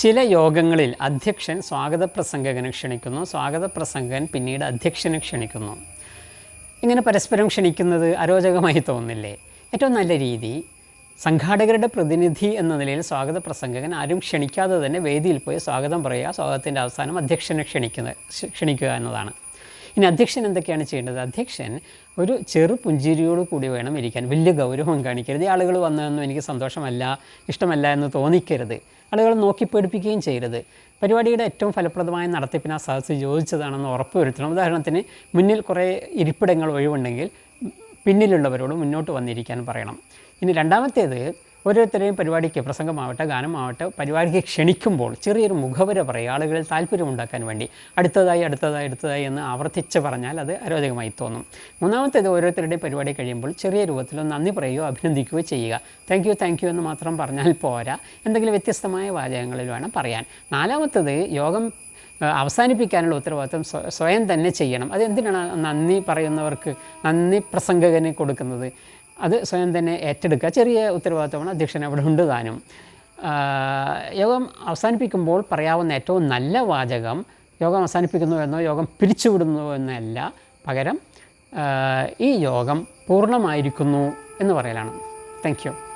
ചില യോഗങ്ങളിൽ അധ്യക്ഷൻ സ്വാഗത പ്രസംഗകനെ ക്ഷണിക്കുന്നു. സ്വാഗത പ്രസംഗകൻ പിന്നീട് അധ്യക്ഷനെ ക്ഷണിക്കുന്നു. ഇങ്ങനെ പരസ്പരം ക്ഷണിക്കുന്നത് അരോചകമായി തോന്നില്ലേ? ഏറ്റവും നല്ല രീതി സംഘാടകരുടെ പ്രതിനിധി എന്ന നിലയിൽ സ്വാഗത പ്രസംഗകൻ ആരും ക്ഷണിക്കാതെ തന്നെ വേദിയിൽ പോയി സ്വാഗതം പറയുക സ്വാഗതത്തിന്റെ അവസാനം അധ്യക്ഷനെ ക്ഷണിക്കുന്ന ക്ഷണിക്കുക എന്നതാണ്. ഇനി അധ്യക്ഷൻ എന്തൊക്കെയാണ് ചെയ്യേണ്ടത്? അധ്യക്ഷൻ ഒരു ചെറു പുഞ്ചിരിയോട് കൂടി വേണം ഇരിക്കാൻ. വലിയ ഗൗരവം കാണിക്കരുത്. ഈ ആളുകൾ വന്നതൊന്നും എനിക്ക് സന്തോഷമല്ല ഇഷ്ടമല്ല എന്ന് തോന്നിക്കരുത്. ആളുകൾ നോക്കി പേടിപ്പിക്കുകയും ചെയ്യരുത്. പരിപാടിയുടെ ഏറ്റവും ഫലപ്രദമായ നടത്തിപ്പിന് ആ സദസ്സ് യോജിച്ചതാണെന്ന് ഉറപ്പുവരുത്തണം ഉദാഹരണത്തിന് മുന്നിൽ കുറേ ഇരിപ്പിടങ്ങൾ ഒഴിവുണ്ടെങ്കിൽ പിന്നിലുള്ളവരോട് മുന്നോട്ട് വന്നിരിക്കാൻ പറയണം. ഇനി രണ്ടാമത്തേത് ഓരോരുത്തരെയും പരിപാടിക്ക് പ്രസംഗമാവട്ടെ ഗാനമാവട്ടെ പരിപാടിക്ക് ക്ഷണിക്കുമ്പോൾ ചെറിയൊരു മുഖവര പറയുക ആളുകളിൽ താല്പര്യമുണ്ടാക്കാൻ വേണ്ടി. അടുത്തതായി അടുത്തതായി അടുത്തതായി എന്ന് ആവർത്തിച്ച് പറഞ്ഞാൽ അത് അരോചകമായി തോന്നും. മൂന്നാമത്തേത് ഓരോരുത്തരുടെയും പരിപാടി കഴിയുമ്പോൾ ചെറിയ രൂപത്തിൽ നന്ദി പറയുകയോ അഭിനന്ദിക്കുകയോ ചെയ്യുക. താങ്ക് യു താങ്ക് യു എന്ന് മാത്രം പറഞ്ഞാൽ പോരാ. എന്തെങ്കിലും വ്യത്യസ്തമായ വാചകങ്ങളിൽ വേണം പറയാൻ. നാലാമത്തത് യോഗം അവസാനിപ്പിക്കാനുള്ള ഉത്തരവാദിത്വം സ്വയം തന്നെ ചെയ്യണം. അത് എന്തിനാണ് നന്ദി പറയുന്നവർക്ക് നന്ദി പ്രസംഗകന് കൊടുക്കുന്നത്? അത് സ്വയം തന്നെ ഏറ്റെടുക്കുക. ചെറിയ ഉത്തരവാദിത്തമാണ് അധ്യക്ഷൻ അവിടെ ഉണ്ട് താനും. യോഗം അവസാനിപ്പിക്കുമ്പോൾ പറയാവുന്ന ഏറ്റവും നല്ല വാചകം യോഗം അവസാനിപ്പിക്കുന്നു എന്നോ യോഗം പിരിച്ചുവിടുന്നു എന്നല്ല പകരം ഈ യോഗം പൂർണമായിരിക്കുന്നു എന്ന് പറയലാണ്. താങ്ക്